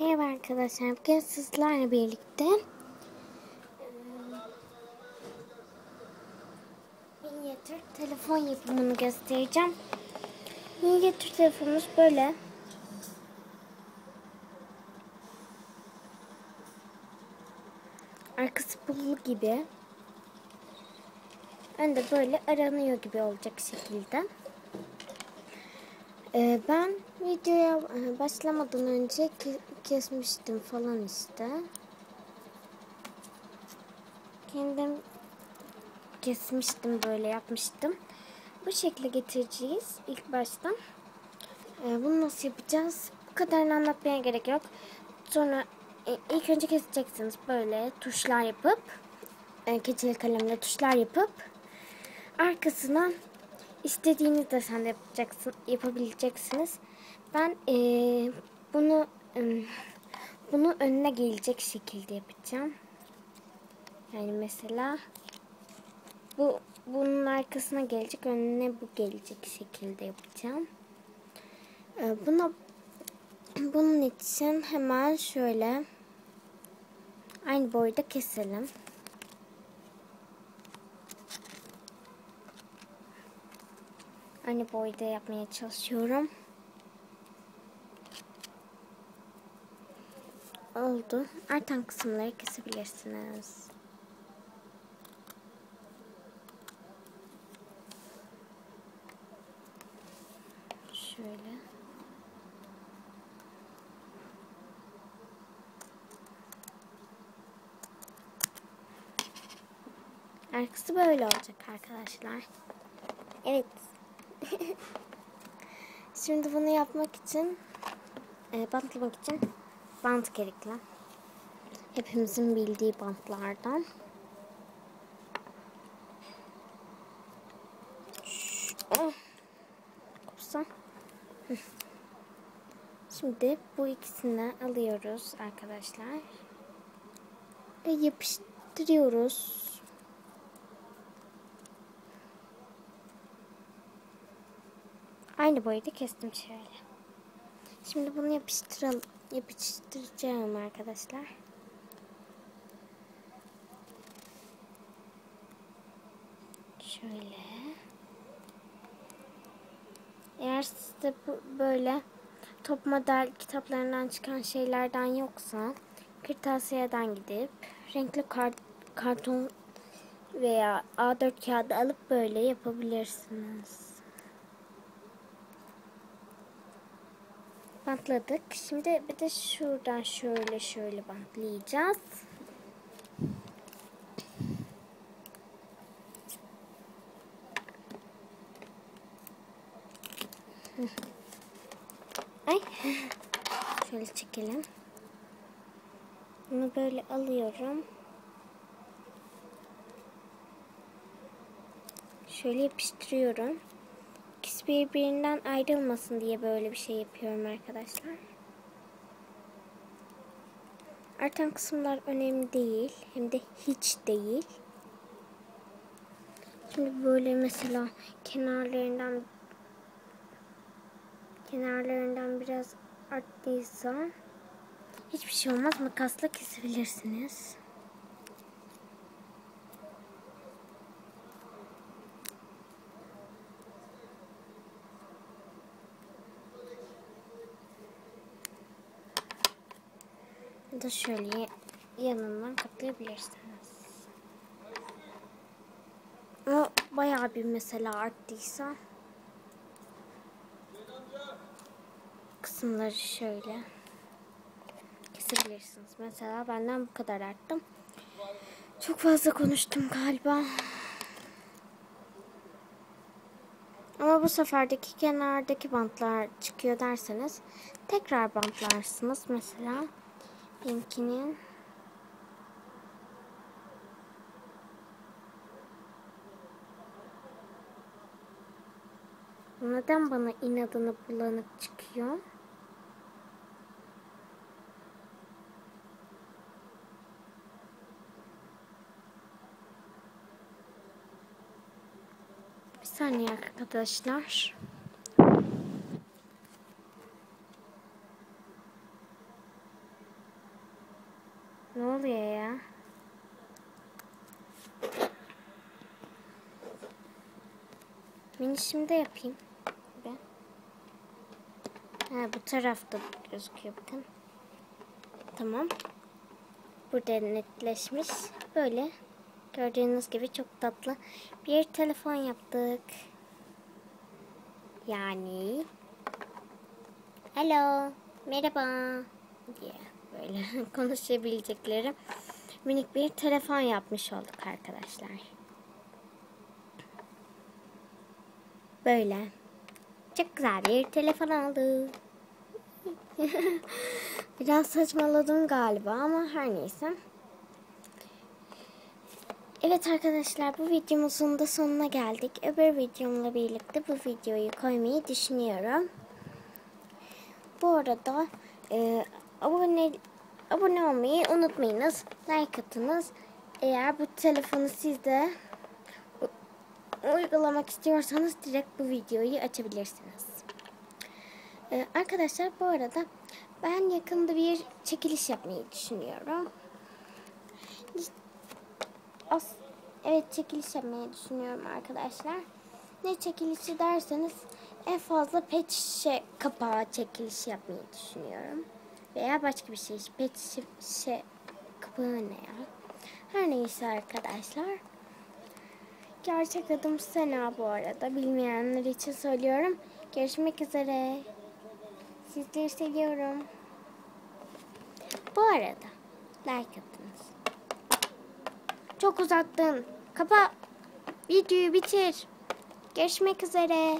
Merhaba arkadaşlar. Bugün sizlerle birlikte minyatür telefon yapımını göstereceğim. Minyatür telefonumuz böyle. Arkası pullu gibi. Önde böyle aranıyor gibi olacak şekilde. Ben videoya e, başlamadan önce ke- kesmiştim falan işte. Kendim kesmiştim böyle yapmıştım. Bu şekilde getireceğiz ilk baştan. Ee, bunu nasıl yapacağız? Bu kadarını anlatmaya gerek yok. Sonra e, ilk önce keseceksiniz böyle tuşlar yapıp e, keçeli kalemle tuşlar yapıp arkasına istediğiniz desende yapacaksın, yapabileceksiniz. Ben eee, bunu em, bunu önüne gelecek şekilde yapacağım. Yani mesela bu bunun arkasına gelecek, önüne bu gelecek şekilde yapacağım. Ee, buna bunun için hemen şöyle aynı boyda keselim. Aynı boyda yapmaya çalışıyorum. Oldu. Artan kısımları kesebilirsiniz. Şöyle. Arkası böyle olacak arkadaşlar. Evet. Şimdi bunu yapmak için e, bantlamak için bant gerekli. Hepimizin bildiği bantlardan. Oh. Kopsa. Şimdi bu ikisini alıyoruz arkadaşlar. Ve yapıştırıyoruz. Aynı boyda kestim şöyle. Şimdi bunu yapıştıralım. Yapıştıracağım arkadaşlar. Şöyle. Eğer sizde böyle top model kitaplarından çıkan şeylerden yoksa kırtasiyeden gidip renkli kart, karton veya A4 kağıdı alıp böyle yapabilirsiniz. Bantladık. Şimdi bir de şuradan şöyle şöyle bantlayacağız. Ay. Şöyle çekelim. Bunu böyle alıyorum. Şöyle yapıştırıyorum. Birbirinden ayrılmasın diye böyle bir şey yapıyorum arkadaşlar. Artan kısımlar önemli değil. Hem de hiç değil. Şimdi böyle mesela kenarlarından kenarlarından biraz arttıysa hiçbir şey olmaz. Makasla kesebilirsiniz. Da şöyle yanından katlayabilirsiniz. Ama bayağı bir mesela arttıysa kısımları şöyle kesebilirsiniz. Mesela benden bu kadar arttım. Çok fazla konuştum galiba. Ama bu seferdeki kenardaki bantlar çıkıyor derseniz tekrar bantlarsınız mesela. Benimkinin Neden bana inadına bulanık çıkıyor? Bir saniye arkadaşlar. Ne oluyor ya? Minişimi de yapayım. Ha, bu tarafta gözüküyor bakın. Tamam. Burada netleşmiş. Böyle gördüğünüz gibi çok tatlı bir telefon yaptık. Yani Hello, merhaba diye böyle konuşabilecekleri minik bir telefon yapmış olduk arkadaşlar. Böyle. Çok güzel bir telefon oldu. Biraz saçmaladım galiba ama her neyse. Evet arkadaşlar bu videomuzun da sonuna geldik. Öbür videomla birlikte bu videoyu koymayı düşünüyorum. Bu arada e, abone abone olmayı unutmayınız. Like atınız. Eğer bu telefonu sizde uygulamak istiyorsanız direkt bu videoyu açabilirsiniz. Ee, arkadaşlar bu arada ben yakında bir çekiliş yapmayı düşünüyorum. As evet çekiliş yapmayı düşünüyorum arkadaşlar. Ne çekilişi derseniz en fazla pet kapağı çekilişi yapmayı düşünüyorum. Veya başka bir şey. Pet şişe kapağı ne ya? Her neyse arkadaşlar. Gerçek adım Sena bu arada. Bilmeyenler için söylüyorum. Görüşmek üzere. Sizleri seviyorum. Bu arada like attınız. Çok uzattın. Kapa. Videoyu bitir. Görüşmek üzere.